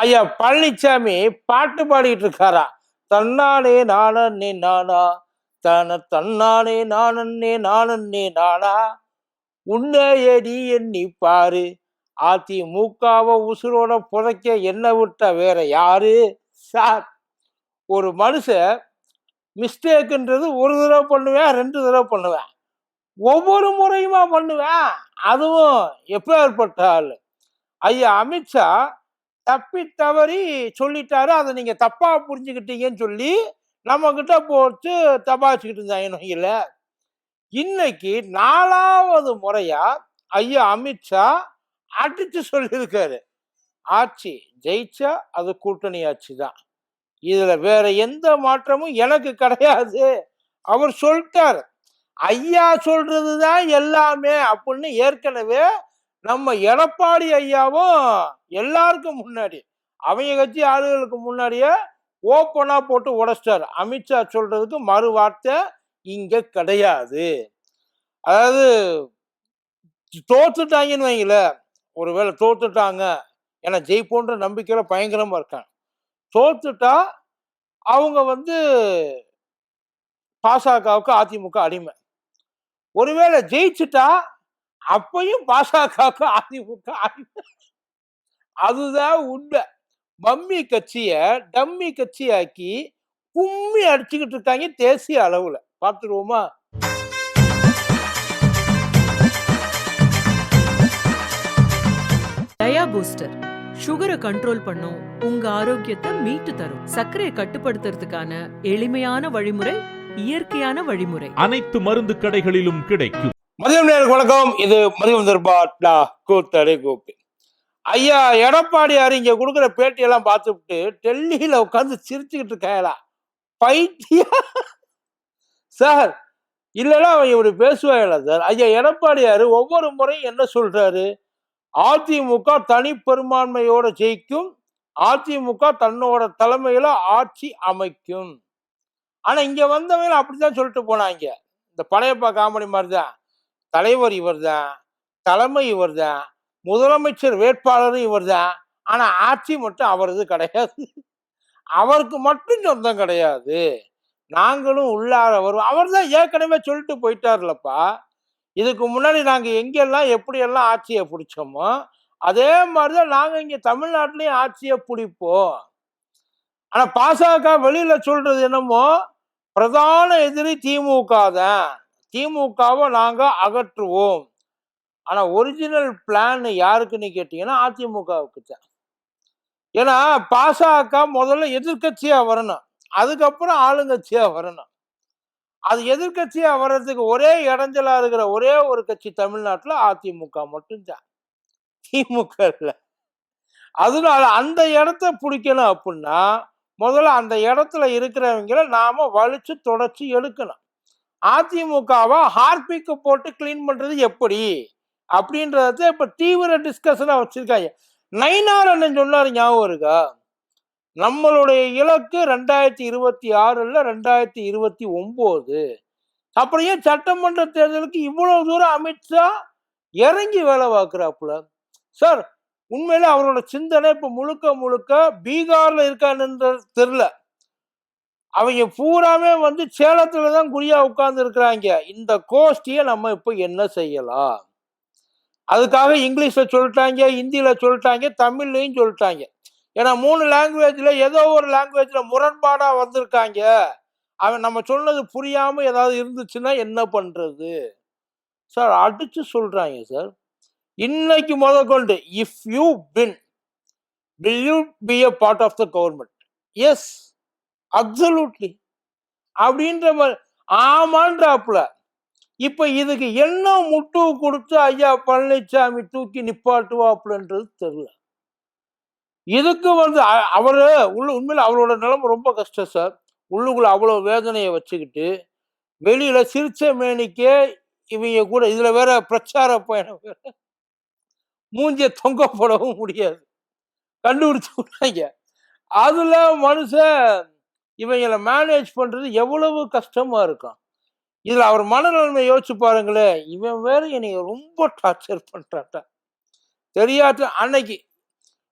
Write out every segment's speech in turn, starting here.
ஐயா பழனிசாமி பாட்டு பாடிட்டு இருக்காரா? தன்னானே நானே நானா? தன தன்னானே நானே நானே நானா? உன்னையடி எண்ணி பாரு. அதிமுகவை உசுரோட புதைக்க என்ன விட்ட வேற யாரு? சார் ஒரு மனுஷன் மிஸ்டேக்குன்றது ஒரு தடவை பண்ணுவேன் ரெண்டு தடவை பண்ணுவேன். ஒவ்வொரு முறையுமா பண்ணுவேன்? அதுவும் எப்பேற்பட்ட ஆள். ஐயா அமித்ஷா தப்பி தவறி சொல்லிட்டாரு. அதை நீங்க தப்பா புரிஞ்சுக்கிட்டீங்கன்னு சொல்லி நம்ம கிட்ட போட்டு தபாச்சுக்கிட்டு இருந்தாங்க இன்னைக்கு நாலாவது முறையா ஐயா அமித்ஷா அடிச்சு சொல்லியிருக்காரு. ஆட்சி ஜெயிச்சா அது கூட்டணி ஆட்சி தான். இதுல வேற எந்த மாற்றமும் எனக்கு கிடையாது. அவர் சொல்லிட்டார். ஐயா சொல்றது தான் எல்லாமே அப்படின்னு ஏற்கனவே நம்ம எடப்பாடி ஐயாவும் எல்லாருக்கும் முன்னாடி அவங்க கட்சி ஆளுகளுக்கு முன்னாடியே ஓப்பனாக போட்டு உடைச்சிட்டார். அமித்ஷா சொல்றதுக்கு மறு வார்த்தை இங்கே கிடையாது. அதாவது தோத்துட்டாங்கன்னு வைங்கள ஒருவேளை தோத்துட்டாங்க. ஏன்னா ஜெயிப்போன்ற நம்பிக்கையில் பயங்கரமாக இருக்காங்க. தோத்துட்டா அவங்க வந்து பாசகவுக்கு அதிமுக அடிமை. ஒருவேளை ஜெயிச்சுட்டா அப்பையும் பாசகவுக்கு அதிமுக அதுதான் உண்மை. மம்மி கட்சிய டம்மி கட்சியாக்கி கும்மி அடிச்சுக்கிட்டு இருக்காங்க தேசிய அளவுல. பார்த்துருவோமா? டயா பூஸ்டர். சுகரை கண்ட்ரோல் பண்ணும் உங்க ஆரோக்கியத்தை மீட்டு தரும். சர்க்கரையை கட்டுப்படுத்துறதுக்கான எளிமையான வழிமுறை இயற்கையான வழிமுறை. அனைத்து மருந்து கடைகளிலும் கிடைக்கும். மதியம் நேருக்கு வணக்கம். இது மதியம் தர்பாட்லா கூத்தடை கோப்பி. ஐயா எடப்பாடியார் இங்க கொடுக்குற பேட்டியெல்லாம் பார்த்துவிட்டு டெல்லியில உட்காந்து சிரிச்சுக்கிட்டு இருக்காங்களா பைத்தியா சார் இல்லைன்னா அவன் இப்படி பேசுவாங்களா சார். ஐயா எடப்பாடியார் ஒவ்வொரு முறையும் என்ன சொல்றாரு? அதிமுக தனி பெரும்பான்மையோட ஜெயிக்கும். அதிமுக தன்னோட தலைமையில ஆட்சி அமைக்கும். ஆனா இங்க வந்தவங்க அப்படித்தான் சொல்லிட்டு போனாங்க. இந்த பழையப்பா காமெடி மாதிரி தான் தலைவர் இவர்தான் தலைமை இவர்தான் முதலமைச்சர் வேட்பாளரும் இவர்தான். ஆனால் ஆட்சி மட்டும் அவரது கிடையாது. அவருக்கு மட்டும் சொந்தம் கிடையாது. நாங்களும் உள்ளார வருவோம். அவர் தான் ஏற்கனவே சொல்லிட்டு போயிட்டார்லப்பா. இதுக்கு முன்னாடி நாங்கள் எங்கெல்லாம் எப்படியெல்லாம் ஆட்சியை பிடிச்சோமோ அதே மாதிரி தான் நாங்கள் இங்கே தமிழ்நாட்டிலையும் ஆட்சியை பிடிப்போம். ஆனால் பாசக வெளியில் சொல்றது என்னமோ பிரதான எதிரி திமுக தான். திமுகவை நாங்கள் அகற்றுவோம். ஆனால் ஒரிஜினல் பிளான் யாருக்குன்னு கேட்டிங்கன்னா அதிமுகவுக்கு தான் ஏன்னா பாசக முதல்ல எதிர்கட்சியாக வரணும். அதுக்கப்புறம் ஆளுங்கட்சியாக வரணும். அது எதிர்கட்சியாக வர்றதுக்கு ஒரே இடைஞ்சலா இருக்கிற ஒரே ஒரு கட்சி தமிழ்நாட்டில் அதிமுக மட்டும்தான். திமுக இல்லை. அதனால அந்த இடத்த பிடிக்கணும் அப்படின்னா முதல்ல அந்த இடத்துல இருக்கிறவங்கள நாம வலிச்சு தொடச்சி எடுக்கணும். அதிமுகவை ஹார்பிக்கு போட்டு க்ளீன் பண்றது எப்படி? அப்படின்றத இப்ப தீவிர டிஸ்கஷனா வச்சிருக்காங்க. நைனார் அண்ணன் சொன்னார் ஞாபகம் இருக்கா? நம்மளுடைய இலக்கு ரெண்டாயிரத்தி இருபத்தி ஆறுல ரெண்டாயிரத்தி இருபத்தி ஒன்பது அப்புறம் ஏன் சட்டமன்ற தேர்தலுக்கு இவ்வளவு தூரம் அமித்ஷா இறங்கி வேலை பார்க்குறாப்புல? சார் உண்மையில அவரோட சிந்தனை இப்ப முழுக்க முழுக்க பீகார்ல இருக்கான்னு தெரியல. அவங்க பூராமே வந்து சேலத்துல தான் குறியா உட்கார்ந்து இருக்கிறாங்க இந்த கோஷ்டியை நம்ம இப்ப என்ன செய்யலாம்? அதுக்காக இங்கிலீஷ்ல சொல்லிட்டாங்க ஹிந்தியில சொல்லிட்டாங்க தமிழ்லையும் சொல்லிட்டாங்க. ஏன்னா மூணு லாங்குவேஜ்ல ஏதோ ஒரு லாங்குவேஜ்ல முரண்பாடா வந்திருக்காங்க. அவன் நம்ம சொன்னது புரியாம ஏதாவது இருந்துச்சுன்னா என்ன பண்றது? சார் அடிச்சு சொல்றாங்க சார். இன்னைக்கு முதற்கொண்டு if you win will you be a part of the government yes absolutely அப்படின்ற மாதிரி ஆமான்றாப்புல. இப்ப இதுக்கு என்ன முட்டு கொடுத்து ஐயா பழனிசாமி தூக்கி நிப்பாட்டுவாப்புலன்றது தெரியல. இதுக்கு வந்து அவரு உள்ள உண்மையில் அவரோட நிலைமை ரொம்ப கஷ்டம் சார். உள்ளுக்குள்ள அவ்வளோ வேதனையை வச்சுக்கிட்டு வெளியில சிரிச்ச மேனிக்கே இவங்க கூட இதுல வேற பிரச்சார பயணம் வேற. மூஞ்சிய தொங்க போடவும் முடியாது. கண்டுபிடிச்சு விட்டாங்க. அதுல மனுஷன் இவங்களை மேனேஜ் பண்ணுறது எவ்வளவு கஷ்டமாக இருக்கும். இதில் அவர் மனநிலைமை யோசிச்சு பாருங்களேன் இவன் வேறு என்னை ரொம்ப டார்ச்சர் பண்ணுறாட்ட தெரியாத அன்னைக்கு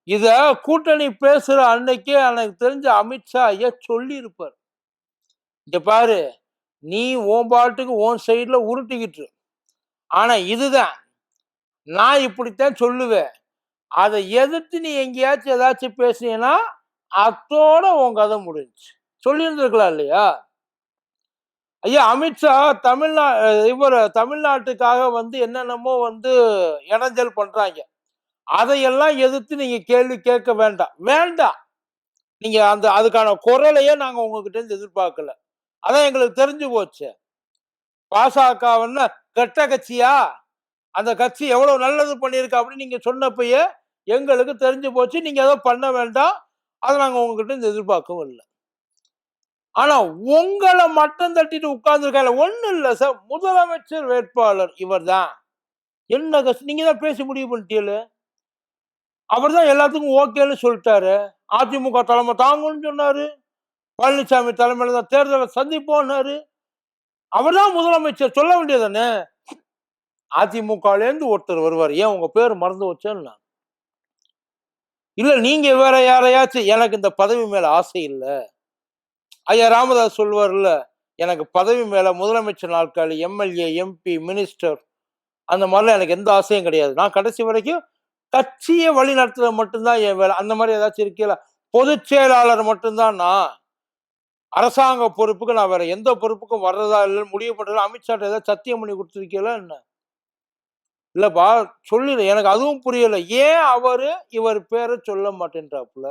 இதை கூட்டணி பேசுகிற அன்னைக்கே எனக்கு தெரிஞ்ச அமித்ஷா ஐயா சொல்லியிருப்பார். இருப்பார் பாரு நீ உன் பாட்டுக்கு உன் சைடில் உருட்டிக்கிட்டு ஆனால் இதுதான் நான் இப்படித்தான் சொல்லுவேன். அதை எதிர்த்து நீ எங்கேயாச்சும் ஏதாச்சும் பேசுனீங்கன்னா அத்தோட உன் கதை முடிஞ்சுச்சு. சொல்லியிருந்திருக்கலாம் இல்லையா? ஐயா அமித்ஷா தமிழ்நா இவர் தமிழ்நாட்டுக்காக வந்து என்னென்னமோ வந்து இடைஞ்சல் பண்றாங்க. அதையெல்லாம் எதிர்த்து நீங்க கேள்வி கேட்க வேண்டாம். வேண்டாம். நீங்க அந்த அதுக்கான குரலையே நாங்க உங்ககிட்ட இருந்து எதிர்பார்க்கல. அதான் எங்களுக்கு தெரிஞ்சு போச்சு. பாசகவன்னு கெட்ட கட்சியா? அந்த கட்சி எவ்வளவு நல்லது பண்ணியிருக்கு அப்படின்னு நீங்க சொன்னப்பயே எங்களுக்கு தெரிஞ்சு போச்சு. நீங்க ஏதோ பண்ண வேண்டாம். அதை நாங்கள் உங்ககிட்ட இருந்து எதிர்பார்க்கவும் இல்லை. ஆனா உங்களை மட்டம் தட்டிட்டு உட்கார்ந்துருக்காங்க ஒன்றும் இல்லை சார் முதலமைச்சர் வேட்பாளர் இவர்தான். என்ன கஷ்டம்? நீங்க தான் பேசி முடிவு பண்ணிட்டீங்கள? அவர் தான் எல்லாத்துக்கும் ஓகேன்னு சொல்லிட்டாரு. அதிமுக தலைமை தாங்கன்னு சொன்னாரு. பழனிசாமி தலைமையில தான் தேர்தலை சந்திப்போம்னாரு. அவர் தான் முதலமைச்சர். சொல்ல வேண்டியதானே அதிமுகலேருந்து ஒருத்தர் வருவார். ஏன் உங்க பேர் மறந்து வைச்சேன்னு நான். இல்லை நீங்க வேற யாரையாச்சும் எனக்கு இந்த பதவி மேல ஆசை இல்லை. ஐயா ராமதாஸ் சொல்வார்ல எனக்கு பதவி மேல முதலமைச்சர் நாற்காலி எம்எல்ஏ எம்பி மினிஸ்டர் அந்த மாதிரிலாம் எனக்கு எந்த ஆசையும் கிடையாது. நான் கடைசி வரைக்கும் கட்சியை வழி நடத்துறது மட்டும்தான் என் வேலை. அந்த மாதிரி ஏதாச்சும் இருக்கல பொதுச் செயலாளர் மட்டும்தான் நான். அரசாங்க பொறுப்புக்கு நான் வேற எந்த பொறுப்புக்கும் வர்றதா இல்லைன்னு முடிவு பண்றது அமித்ஷாட்ட ஏதாவது சத்தியம் பண்ணி கொடுத்துருக்கீங்களா என்ன? இல்லப்பா சொல்லிடு. எனக்கு அதுவும் புரியல. ஏன் அவரு இவர் பேரை சொல்ல மாட்டேன்றாப்புல?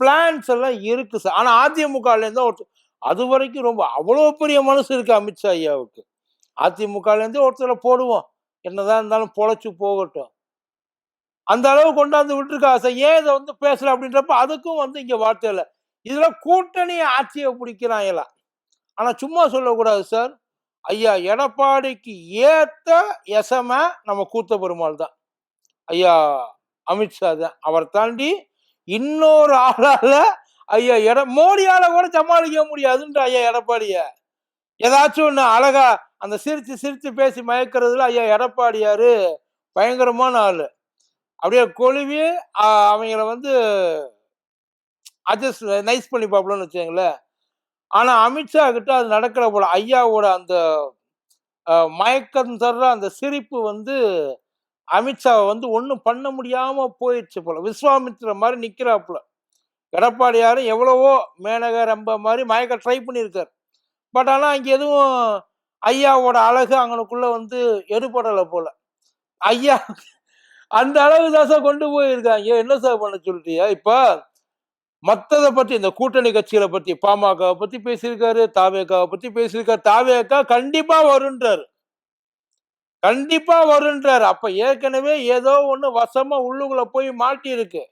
பிளான்ஸ் எல்லாம் இருக்கு சார் ஆனால் அதிமுகலேருந்து ஒருத்தர் அது வரைக்கும் ரொம்ப அவ்வளோ பெரிய மனசு இருக்கு அமித்ஷா ஐயாவுக்கு. அதிமுகலேருந்து ஒருத்தரை போடுவோம். என்னதான் இருந்தாலும் பொழைச்சு போகட்டும். அந்த அளவு கொண்டாந்து விட்டுருக்கா சார் ஏன் இதை வந்து பேசல அப்படின்றப்ப அதுக்கும் வந்து இங்க வார்த்தை இல்லை. இதுல கூட்டணி ஆட்சியை பிடிக்கிறாங்களா? ஆனா சும்மா சொல்லக்கூடாது சார் ஐயா எடப்பாடிக்கு ஏத்த எசம நம்ம கூத்த பெருமாள் தான். ஐயா அமித்ஷா தான். அவர் தாண்டி இன்னொரு ஆளால ஐயா எட மோடியால கூட சமாளிக்க முடியாதுன்ற ஐயா எடப்பாடிய. ஏதாச்சும் ஒண்ணு அழகா அந்த சிரிச்சு சிரிச்சு பேசி மயக்கிறதுல ஐயா எடப்பாடியாரு பயங்கரமான ஆளு. அப்படியே கொழுவி அவங்கள வந்து அட்ஜஸ்ட் நைஸ் பண்ணி பார்ப்பலன்னு வச்சுங்களேன் ஆனால் அமித்ஷா கிட்ட அது நடக்கிற போல. ஐயாவோட அந்த மயக்கம் தர்ற அந்த சிரிப்பு வந்து அமித்ஷாவை வந்து ஒன்றும் பண்ண முடியாமல் போயிடுச்சு போல. விஸ்வாமித்ர மாதிரி நிற்கிறாப்புல எடப்பாடியாரும் எவ்வளவோ மேனக ரொம்ப மாதிரி மயக்க ட்ரை பண்ணியிருக்காரு. பட் ஆனால் அங்கே எதுவும் ஐயாவோட அழகு அங்கனுக்குள்ள வந்து எடுபடலை போல. ஐயா அந்த அளவு தான் சார் கொண்டு போயிருக்காங்க. என்ன சார் பண்ண சொல்லிட்டியா? இப்போ மற்றதை பற்றி இந்த கூட்டணி கட்சிகளை பற்றி பாமகவை பற்றி பேசியிருக்காரு தாவேக்காவை பற்றி பேசியிருக்காரு. தாவேக்கா கண்டிப்பாக வருன்றாரு. கண்டிப்பா வருன்றாரு அப்ப ஏற்கனவே ஏதோ ஒண்ணு வசமா உள்ளுக்குள்ள போய் மாட்டி இருக்கு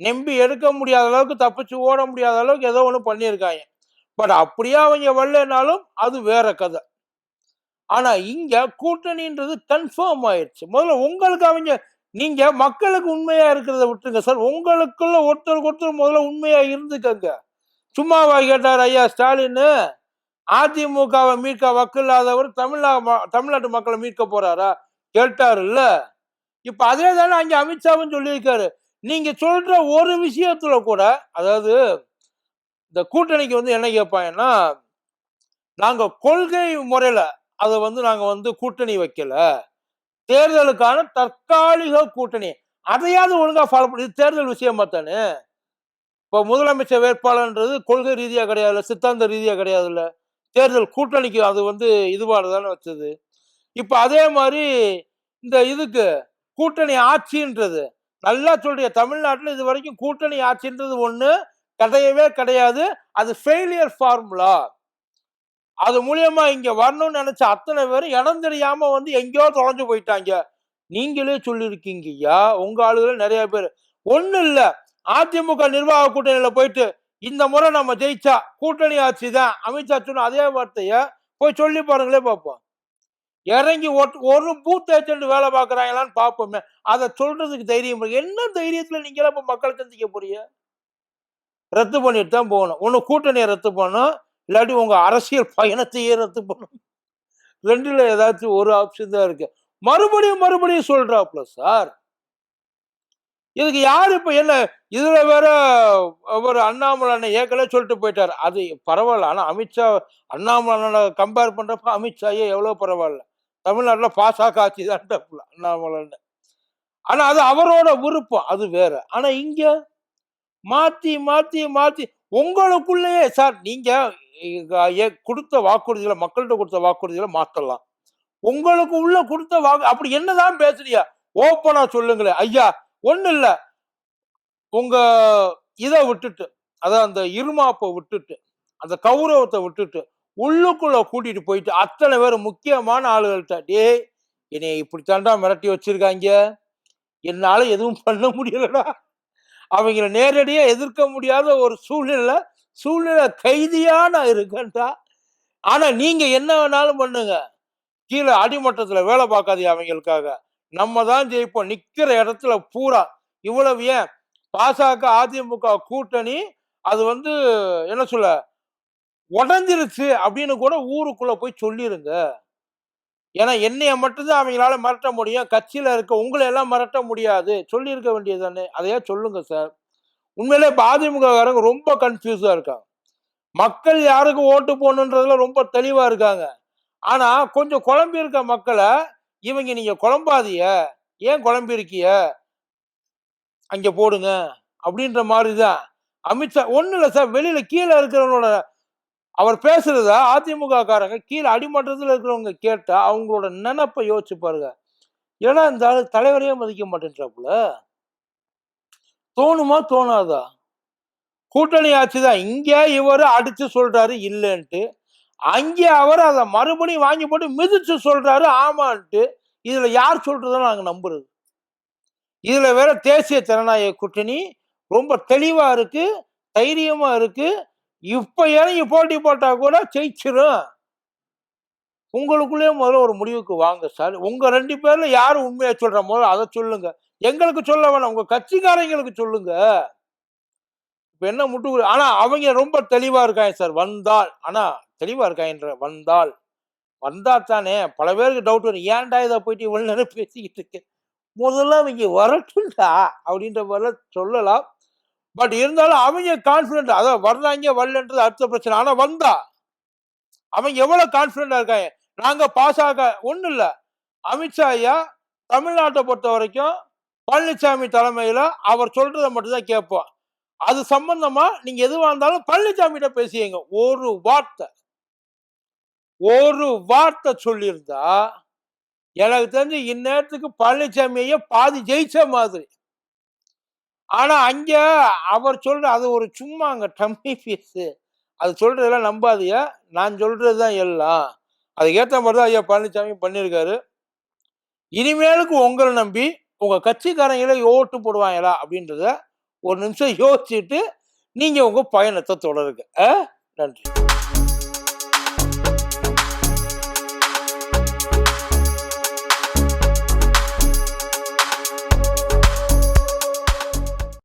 நம்பி எடுக்க முடியாத அளவுக்கு தப்பிச்சு ஓட முடியாத அளவுக்கு ஏதோ ஒண்ணு பண்ணியிருக்காங்க. பட் அப்படியே அவங்க வரலனாலும் அது வேற கதை. ஆனா இங்க கூட்டணின்றது கன்ஃபார்ம் ஆயிடுச்சு முதல்ல உங்களுக்கு அவங்க நீங்க மக்களுக்கு உண்மையா இருக்கிறத விட்டுருங்க சார். உங்களுக்குள்ள ஒருத்தருக்கு ஒருத்தர் முதல்ல உண்மையா இருந்துக்கங்க. சும்மாவா கேட்டார் ஐயா ஸ்டாலின்னு அதிமுகவை மீட்க வக்கில்லாதவர் தமிழ்நா ம- தமிழ்நாட்டு மக்களை மீட்க போறாரா? கேட்டாரு இல்ல. இப்ப அதே தானே அங்க அமித்ஷாவும் சொல்லியிருக்காரு. நீங்க சொல்ற ஒரு விஷயத்துல கூட அதாவது இந்த கூட்டணிக்கு வந்து என்ன கேட்பாங்கன்னா நாங்க கொள்கை முறையில அதை வந்து நாங்க வந்து கூட்டணி வைக்கல. தேர்தலுக்கான தற்காலிக கூட்டணி. அதையாவது ஒழுங்கா ஃபாலோ பண்ணி தேர்தல் விஷயமா தானே? இப்போ முதலமைச்சர் வேட்பாளர்ன்றது கொள்கை ரீதியா கிடையாதுல்ல சித்தாந்த ரீதியா கிடையாதுல்ல. தேர்தல் கூட்டணிக்கு அது வந்து இதுவாக தானே வச்சது. இப்போ அதே மாதிரி இந்த இதுக்கு கூட்டணி ஆட்சின்றது நல்லா சொல்றிய தமிழ்நாட்டில் இது வரைக்கும் கூட்டணி ஆட்சின்றது ஒன்று கிடையவே கிடையாது. அது ஃபெயிலியர் ஃபார்முலா அது மூலியமா இங்க வரணும்னு நினைச்ச அத்தனை பேரும் இடம் தெரியாம வந்து எங்கேயோ தொலைஞ்சு போயிட்டாங்க. நீங்களே சொல்லியிருக்கீங்க உங்க ஆளுகள் நிறைய பேர். ஒன்றும் இல்லை அதிமுக நிர்வாக கூட்டணியில் போயிட்டு இந்த முறை நம்ம ஜெயிச்சா கூட்டணி ஆட்சி தான். அமித்ஷா சொன்ன அதே வார்த்தையை போய் சொல்லி பாருங்களே பார்ப்போம். இறங்கி ஒட்- ஒரு பூத் ஏஜென்ட் வேலை பார்க்கறாங்களான்னு பார்ப்போமே. அதை சொல்றதுக்கு தைரியம் என்ன தைரியத்தில் நீங்களாம் இப்போ மக்கள் சந்திக்க போறீங்க? ரத்து பண்ணிட்டு தான் போகணும். ஒன்று கூட்டணியை ரத்து பண்ணணும். இல்லாட்டி உங்கள் அரசியல் பயணத்தையே ரத்து பண்ணணும். ரெண்டில் ஏதாச்சும் ஒரு ஆப்ஷன் தான் இருக்கு. மறுபடியும் மறுபடியும் சொல்றாப்ல சார். இதுக்கு யாரு இப்போ என்ன இதில் வேற ஒரு அண்ணாமலை அண்ணன் ஏற்கனவே சொல்லிட்டு போயிட்டார். அது பரவாயில்ல. ஆனால் அமித்ஷா அண்ணாமலை அண்ணனை கம்பேர் பண்ணுறப்ப அமித்ஷாயே எவ்வளோ பரவாயில்ல. தமிழ்நாட்டில் பாசா காட்சி தான் அண்ணாமலை ஆனால் அது அவரோட விருப்பம் அது வேற. ஆனால் இங்கே மாற்றி மாற்றி மாற்றி உங்களுக்குள்ளேயே சார் நீங்கள் ஏ- கொடுத்த வாக்குறுதிகளை மக்கள்கிட்ட கொடுத்த வாக்குறுதிகளை மாற்றலாம் உங்களுக்கு உள்ள கொடுத்த வாக்கு அப்படி என்னதான் பேசுறியா? ஓப்பனா சொல்லுங்களேன். ஐயா ஒன்றும் இல்லை. உங்கள் இதை விட்டுட்டு அதான் அந்த இருமாப்பை விட்டுட்டு அந்த கௌரவத்தை விட்டுட்டு உள்ளுக்குள்ள கூட்டிட்டு போயிட்டு அத்தனை பேர் முக்கியமான ஆளுகள்கிட்ட டேய் என்னை இப்படித்தாண்டா மிரட்டி வச்சிருக்காங்க என்னால் எதுவும் பண்ண முடியலடா. அவங்கள நேரடியாக எதிர்க்க முடியாத ஒரு சூழ்நிலை சூழ்நிலை கைதியாக நான் இருக்கேன்டா ஆனால் நீங்கள் என்ன வேணாலும் பண்ணுங்க. கீழே அடிமட்டத்தில் வேலை பார்க்காதீங்க அவங்களுக்காக. நம்ம தான் ஜெயிப்போம். நிக்கிற இடத்துல பூரா. இவ்வளவு ஏன்? பாசக அதிமுக கூட்டணி அது வந்து என்ன சொல்ல? உடஞ்சிருச்சு அப்படின்னு கூட ஊருக்குள்ள போய் சொல்லிருங்க. ஏன்னா என்னைய மட்டும்தான் அவங்களால மிரட்ட முடியும். கட்சியில இருக்க உங்களை எல்லாம் மிரட்ட முடியாது. சொல்லியிருக்க வேண்டியது தானே அதையா சொல்லுங்க சார். உண்மையிலே இப்போ அதிமுககாரங்க ரொம்ப கன்ஃபியூஸா இருக்காங்க. மக்கள் யாருக்கு ஓட்டு போடணுன்றதுல ரொம்ப தெளிவா இருக்காங்க. ஆனா கொஞ்சம் குழம்பி இருக்க மக்களை இவங்க நீங்க குழம்பாதிய ஏன் குழம்பி இருக்கிய அங்க போடுங்க. அப்படின்ற மாதிரிதான் அமித்ஷா ஒண்ணு இல்லை சார். வெளியில கீழே இருக்கிறவங்களோட அவர் பேசுறத அதிமுக காரங்க கீழே அடிமட்டத்தில் இருக்கிறவங்க கேட்டா அவங்களோட நினைப்பை யோசிச்சு பாருங்க. ஏன்னா இந்த ஆளு தலைவரையே மதிக்க மாட்டேன்றாப்புல. தோணுமா தோணாதா? கூட்டணி ஆட்சி தான். இங்க இவர் அடிச்சு சொல்றாரு இல்லைன்ட்டு அங்கே அவர் அதை மறுபடியும் வாங்கி போட்டு மிதிச்சு சொல்றாரு ஆமான்ட்டு. இதுல யார் சொல்றதை நாங்க நம்புறது. இதுல வேற தேசிய ஜனநாயக கூட்டணி ரொம்ப தெளிவா இருக்கு தைரியமா இருக்கு. இப்ப இறங்கி போட்டி போட்டா கூட ஜெயிச்சிரும். உங்களுக்குள்ளேயே முதல்ல ஒரு முடிவுக்கு வாங்க சார். உங்க ரெண்டு பேர்ல யார் உண்மையா சொல்ற முதல்ல அதை சொல்லுங்க. எங்களுக்கு சொல்ல வேணாம் உங்க கட்சிக்காரங்களுக்கு சொல்லுங்க. இப்ப என்ன முட்டு ஆனா அவங்க ரொம்ப தெளிவா இருக்காங்க சார் வந்தால். ஆனா தெளிவாக இருக்கா என்ற வந்தால் வந்தால் தானே பல பேருக்கு டவுட் வரும். ஏன்டா இதை போயிட்டு இவ்வளோ நேரம் பேசிக்கிட்டு இருக்கேன் முதல்ல அவங்க வரட்டும்டா அப்படின்ற மாதிரிலாம் சொல்லலாம். பட் இருந்தாலும் அவங்க கான்ஃபிடென்ட் அதான் வர்றாங்க வரலன்றது அடுத்த பிரச்சனை. ஆனால் வந்தா. அவன் எவ்வளோ கான்ஃபிடென்ட்டாக இருக்காங்க? நாங்கள் பாஸ் ஆக ஒன்றும் இல்லை. அமித்ஷா ஐயா தமிழ்நாட்டை பொறுத்த வரைக்கும் பழனிசாமி தலைமையில் அவர் சொல்கிறத மட்டும்தான் கேட்போம். அது சம்பந்தமாக நீங்கள் எதுவாக இருந்தாலும் பழனிசாமிகிட்ட பேசியங்க ஒரு வார்த்தை. ஒரு வார்த்தை சொல்லியிருந்தா எனக்கு தெரிஞ்சு இந்நேரத்துக்கு பழனிசாமி பாதி ஜெயிச்ச மாதிரி. ஆனா அங்க அவர் சொல்ற அது ஒரு சும்மா அங்க டம்மி பீஸ் அது சொல்றதெல்லாம் நம்பாதீங்க. நான் சொல்றதுதான் எல்லாம். அதுக்கேற்ற மாதிரி தான் ஐயா பழனிசாமி பண்ணியிருக்காரு. இனிமேலுக்கு உங்களை நம்பி உங்க கட்சிக்காரங்களே ஓட்டு போடுவாங்களா அப்படின்றத ஒரு நிமிஷம் யோசிச்சுட்டு நீங்க உங்க பயணத்தை தொடருங்க. ஆ? நன்றி.